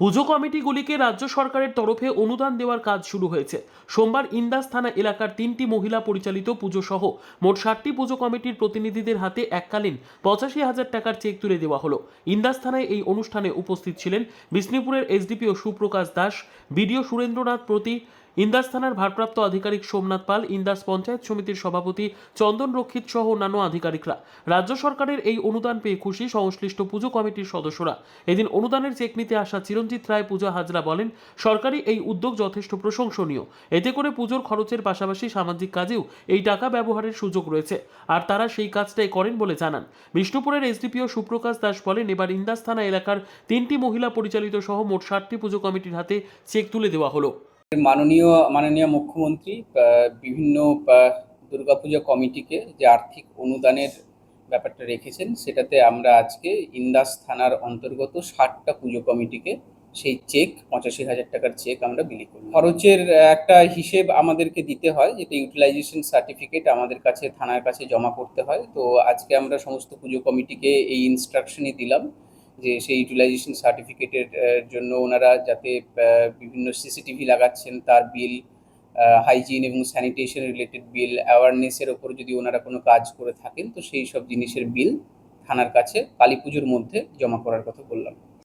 পুজো কমিটিগুলিকে রাজ্য সরকারের তরফে অনুদান দেওয়ার কাজ শুরু হয়েছে। সোমবার ইন্দাস থানা এলাকার তিনটি মহিলা পরিচালিত পুজো সহ মোট ষাটটি পুজো কমিটির প্রতিনিধিদের হাতে এককালীন পঁচাশি হাজার টাকার চেক তুলে দেওয়া হলো। ইন্দাস থানায় এই অনুষ্ঠানে উপস্থিত ছিলেন বিষ্ণুপুরের এসডিপিও সুপ্রকাশ দাস, বিডিও সুরেন্দ্রনাথ প্রতি ইন্দাস থানার ভারপ্রাপ্ত আধিকারিক সোমনাথ পাল, ইন্দাস পঞ্চায়েত সমিতির সভাপতি চন্দন রক্ষিত সহ অন্যান্য আধিকারিকরা। রাজ্য সরকারের এই অনুদান পেয়ে খুশি সংশ্লিষ্ট পুজো কমিটির সদস্যরা। এদিন অনুদানের চেক নিতে আসা চিরঞ্জিত রায় পূজা হাজরা বলেন সরকারি এই উদ্যোগ যথেষ্ট প্রশংসনীয়। এতে করে পুজোর খরচের পাশাপাশি সামাজিক কাজেও এই টাকা ব্যবহারের সুযোগ রয়েছে। আর তারা সেই কাজটাই করেন বলে জানান। বিষ্ণুপুরের এসডিপিও সুপ্রকাশ দাস বলেন, এবার ইন্দাস থানা এলাকার তিনটি মহিলা পরিচালিত সহ মোট ষাটটি পুজো কমিটির হাতে চেক তুলে দেওয়া হলো। মাননীয় মাননীয় মুখ্যমন্ত্রী বিভিন্ন দুর্গাপূজা কমিটিকে যে আর্থিক অনুদানের ব্যাপারটা রেখেছেন, সেটাতে আমরা আজকে ইন্দাস থানার অন্তর্গত ষাটটা পুজো কমিটিকে সেই চেক, পঁচাশি হাজার টাকার চেক আমরা বিলি করি। খরচের একটা হিসেব আমাদেরকে দিতে হয়, যেটা ইউটিলাইজেশন সার্টিফিকেট আমাদের কাছে, থানার কাছে জমা করতে হয়। তো আজকে আমরা সমস্ত পুজো কমিটিকে এই ইনস্ট্রাকশনই দিলাম। যে সেই ইউটিলাইজেশন সার্টিফিকেটের জন্য ওনারা যাতে বিভিন্ন সিসিটিভি লাগাচ্ছেন তার বিল হাইজিন এবং স্যানিটেশন রিলেটেড বিল অ্যাওয়ারনেসের ওপর যদি ওনারা কোনো কাজ করে থাকেন, তো সেই সব জিনিসের বিল থানার কাছে কালী পুজোর মধ্যে জমা করার কথা বললাম।